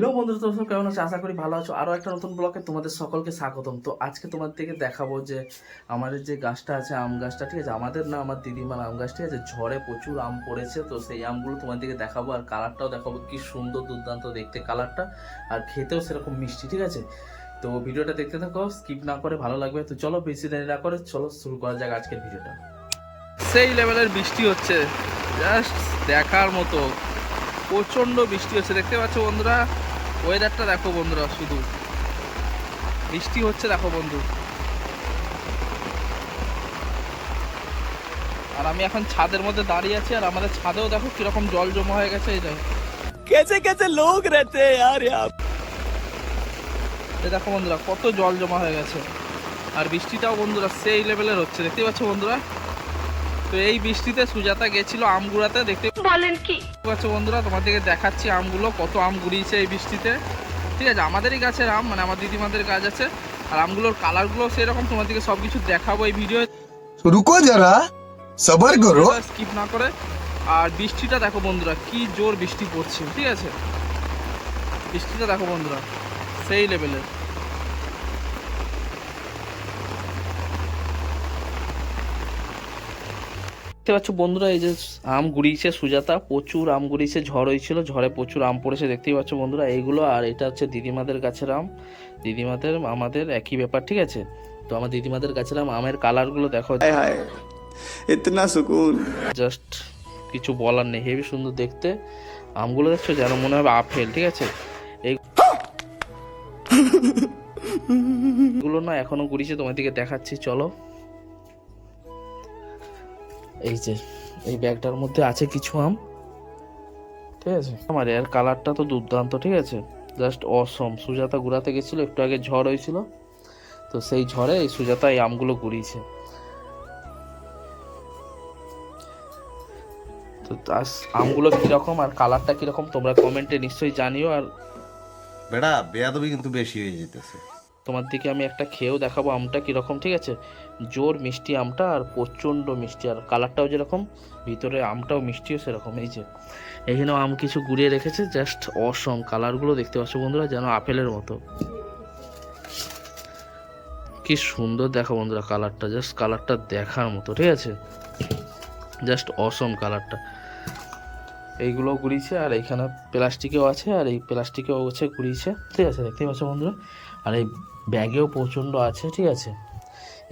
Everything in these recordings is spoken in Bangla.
হ্যালো বন্ধুরা, তোমরা কেমন আছো? আশা করি ভালো আছো। আরও একটা নতুন ব্লগে তোমাদের সকলকে স্বাগতম। তো আজকে তোমাদেরকে দেখাবো যে আমাদের যে গাছটা আছে, আম গাছটা, ঠিক আছে? আমাদের না, আমার দিদিমার আম গাছ ঠিক আছে? ঝড়ে প্রচুর আম পড়েছে, তো সেই আমগুলো তোমাদেরকে দেখাবো। আর কালারটাও দেখাবো, কি সুন্দর দুর্দান্ত দেখতে কালারটা আর খেতেও সেরকম মিষ্টি, ঠিক আছে? তো ভিডিওটা দেখতে থাকো স্কিপ না করে ভালো লাগবে। তো চলো বেশি দেরি না করে, চলো শুরু করা যাক আজকের ভিডিওটা। সেই লেভেলের বৃষ্টি হচ্ছে। জাস্ট দেখার মতো। প্রচণ্ড বৃষ্টি হচ্ছে। দেখতে পাচ্ছ বন্ধুরা? ওয়েদারটা দেখো বন্ধুরা শুধু। বৃষ্টি হচ্ছে দেখো বন্ধু। আর আমি এখন ছাদের মধ্যে দাঁড়িয়ে আছি আর আমাদের ছাদেও দেখো কীরকম জল জমা হয়ে গেছে এই কেছে কেছে লোক রেতে আর দেখো বন্ধুরা কত জল জমা হয়ে গেছে। আর বৃষ্টিটাও বন্ধুরা সেই লেভেলের হচ্ছে। দেখতে পাচ্ছ বন্ধুরা? তো এই বৃষ্টিতে সুজাতা গেছিল আমগুড়াতে দেখতে বলেন কি? আচ্ছা বন্ধুরা তোমাদেরকে দেখাচ্ছি আমগুলো কত আম গুড়িয়েছে এই বৃষ্টিতে। ঠিক আছে আমাদেরই গাছের আম মানে আমার দিদিমাদের গাছ আছে আর আমগুলোর কালারগুলো সেরকম তোমাদেরকে সব কিছু দেখাবো এই ভিডিও রুকো যারা সবার করো। স্কিপ না করে। আর বৃষ্টিটা দেখো বন্ধুরা কি জোর বৃষ্টি পড়ছে ঠিক আছে? বৃষ্টিটা দেখো বন্ধুরা সেই লেভেলের দেখতে পাচ্ছ বন্ধুরা এই যে আম গুড়িয়েছে সুজাতা প্রচুর আম গুড়িয়েছে ঝড় হয়েছিল ঝড়ে প্রচুর আম পড়েছে দেখতেই পাচ্ছ বন্ধুরা এইগুলো আর এটা হচ্ছে দিদিমাদের গাছের আম দিদিমাদের আমাদের একই ব্যাপার ঠিক আছে? তো আমার দিদিমাদের গাছের আম আমের কালারগুলো দেখো। ইতনা সুকুন। জাস্ট কিছু বলার নেই হেভি সুন্দর দেখতে। আমগুলো দেখছ যেন মনে হবে আপেল ঠিক আছে? এইগুলো না এখনও ঘুরিছে তোমাদেরকে দেখাচ্ছি চলো। এই যে, এই ব্যাগটার মধ্যে আছে কিছু আম। ঠিক আছে? আমার এর কালারটা তো দুর্দান্ত, ঠিক আছে? জাস্ট অসম সুজাতা ঘুরাতে গেছিল, একটু আগে ঝড় হয়েছিল। তো সেই ঝড়ে এই সুজাতা এই আমগুলো গুড়িয়েছে। তো আমগুলো কীরকম আর কালারটা কীরকম, তোমরা কমেন্টে নিশ্চয়ই জানিও আর বেড়া, বেয়াদবি কিন্তু বেশি হয়ে যেতেছে। তোমার দিকে আমি একটা খেয়েও দেখাবো আমটা কীরকম, ঠিক আছে? জোর মিষ্টি আমটা আর প্রচণ্ড মিষ্টি, আর কালারটাও যেরকম, ভিতরে আমটাও মিষ্টিও সেরকম, এই যে। এখানেও আম কিছু গুড়িয়ে রেখেছে, জাস্ট অসম কালারগুলো দেখতে পাচ্ছ বন্ধুরা, যেন আপেলের মতো। কি সুন্দর দেখো বন্ধুরা কালারটা, জাস্ট কালারটা দেখার মতো, ঠিক আছে? জাস্ট অসম কালারটা। এইগুলো গুড়িয়েছে আর এইখানে প্লাস্টিকেও আছে, আর এই প্লাস্টিকেও হচ্ছে গুড়িয়েছে ঠিক আছে, দেখতেই পাচ্ছ বন্ধুরা? আর এই ব্যাগেও প্রচণ্ড আছে, ঠিক আছে?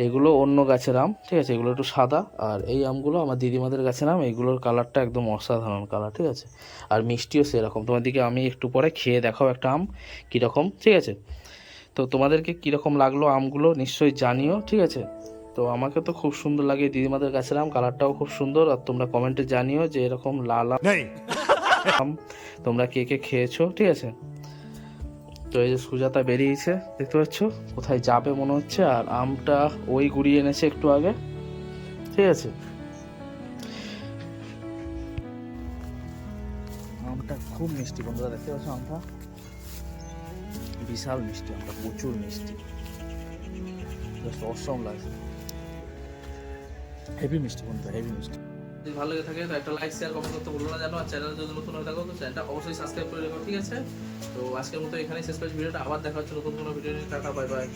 এগুলো অন্য গাছের আম, ঠিক আছে? এগুলো একটু সাদা, আর এই আমগুলো আমার দিদিমাদের গাছের আম এইগুলোর কালারটা একদম অসাধারণ কালার, ঠিক আছে? আর মিষ্টিও সেরকম। তোমাদেরকে আমি একটু পরে খেয়ে দেখাও একটা আম কীরকম, ঠিক আছে? তো তোমাদেরকে কীরকম লাগল আমগুলো, নিশ্চয়ই জানিও, ঠিক আছে? তো আমাকে তো খুব সুন্দর লাগে দিদিমাদের গাছের আম কালারটাও খুব সুন্দর আর তোমরা কমেন্টে জানিও যে এরকম লাল আম তোমরা কে কে খেয়েছো ঠিক আছে? তো এই যে সুজাতা বেরিয়েছে দেখতে পাচ্ছ? কোথায় যাবে মনে হচ্ছে আর আমটা ওই গুড়িয়ে এনেছে একটু আগে ঠিক আছে? আমটা খুব মিষ্টি বন্ধুরা দেখতে পাচ্ছ আমটা? বিশাল মিষ্টি আমটা প্রচুর মিষ্টি। জাস্ট অসম লাগছে। হেভি মিষ্টি বন্ধুরা হেভি মিষ্টি। যদি ভালো লেগে থাকে তো একটা লাইক শেয়ার কমেন্ট করতে ভুলো না জানো, আর চ্যানেল যদি নতুন হয়ে থাকো, তো চ্যানেলটা অবশ্যই সাবস্ক্রাইব করে রেখো, ঠিক আছে? তো আজকের মতো এখানেই শেষ করছি, ভিডিওটা আবার দেখা হচ্ছে নতুন কোনো ভিডিও নিয়ে। Tata bye bye